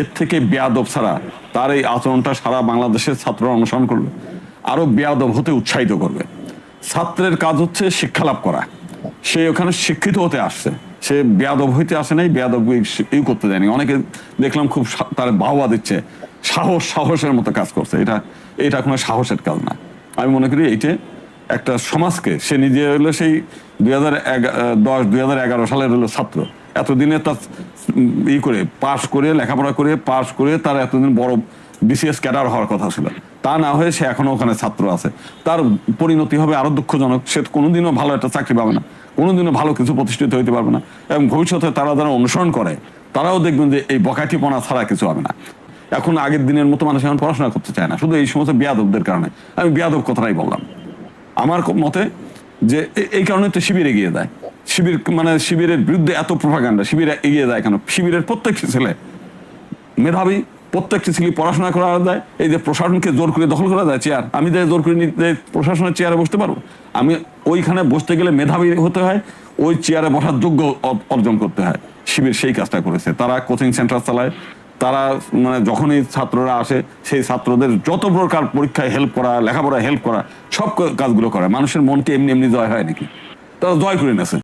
এর থেকে বেয়াদব ছাড়া তার এই আচরণটা সারা বাংলাদেশের ছাত্ররা অনুসরণ করবে আরও বেয়াদব হতে উৎসাহিত করবে। ছাত্রের কাজ হচ্ছে শিক্ষা লাভ করা। সে ওখানে শিক্ষিত হতে আসছে। সে বেয়াদব হইতে আসে নাই, বেয়াদব ই করতে দেয়নি। অনেকে দেখলাম খুব তার বাহবা দিচ্ছে, সাহস, সাহসের মতো কাজ করছে। এটা এটা কোনো সাহসের কাজ না। আমি মনে করি এইটা একটা সমাজকে, সে নিজে হলো সেই দুই হাজার দশ, দুই হাজার এগারো সালের হলো ছাত্র। এতদিনে তার ই করে, পাশ করে, লেখাপড়া করে, পাশ করে তার এতদিন বড় বিসিএস ক্যাডার হওয়ার কথা ছিল। তা না হয়ে সে এখনও ওখানে ছাত্র আছে। তার পরিণতি হবে আরও দুঃখজনক। সে কোনোদিনও ভালো একটা চাকরি পাবে না। কোনোদিনও ভালো কিছু প্রতিষ্ঠিত হইতে পারবে না। এবং ভবিষ্যতে তারা যারা অনুসরণ করে, তারাও দেখবেন যে এই বকাটিপনা ছাড়া কিছু হবে না। এখন আগের দিনের মতো মানুষ এখন পড়াশোনা করতে চায় না। শুধু এই সমস্ত বিয়াদবদের কারণে। আমি বিয়াদব কথাটাই বললাম। আমার মতে যে এই কারণে তো শিবির এগিয়ে দেয় শিবির মানে শিবিরের বিরুদ্ধে এত প্রভাকাণ্ডা শিবির এগিয়ে যায় কেন? শিবিরের প্রত্যেকটি ছেলে, মেধাবী প্রত্যেকটি ছেলে পড়াশোনা করা যায়, এই যে প্রশাসনকে জোর করে দখল করা যায় চেয়ার আমি যে জোর করে নিতে, প্রশাসনের চেয়ারে বসতে পারব? আমি ওইখানে বসতে গেলে মেধাবী হতে হয়, ওই চেয়ারে বসার যোগ্য অর্জন করতে হয়। শিবির সেই কাজটা করেছে। তারা কোচিং সেন্টার চালায়, তারা মানে যখনই ছাত্ররা আসে, সেই ছাত্রদের যত প্রকার পরীক্ষায় হেল্প করা, লেখাপড়ায় হেল্প করা, সব কাজগুলো করে। মানুষের মনকে এমনি এমনি জয় হয় নাকি? তারা জয় করে নেছে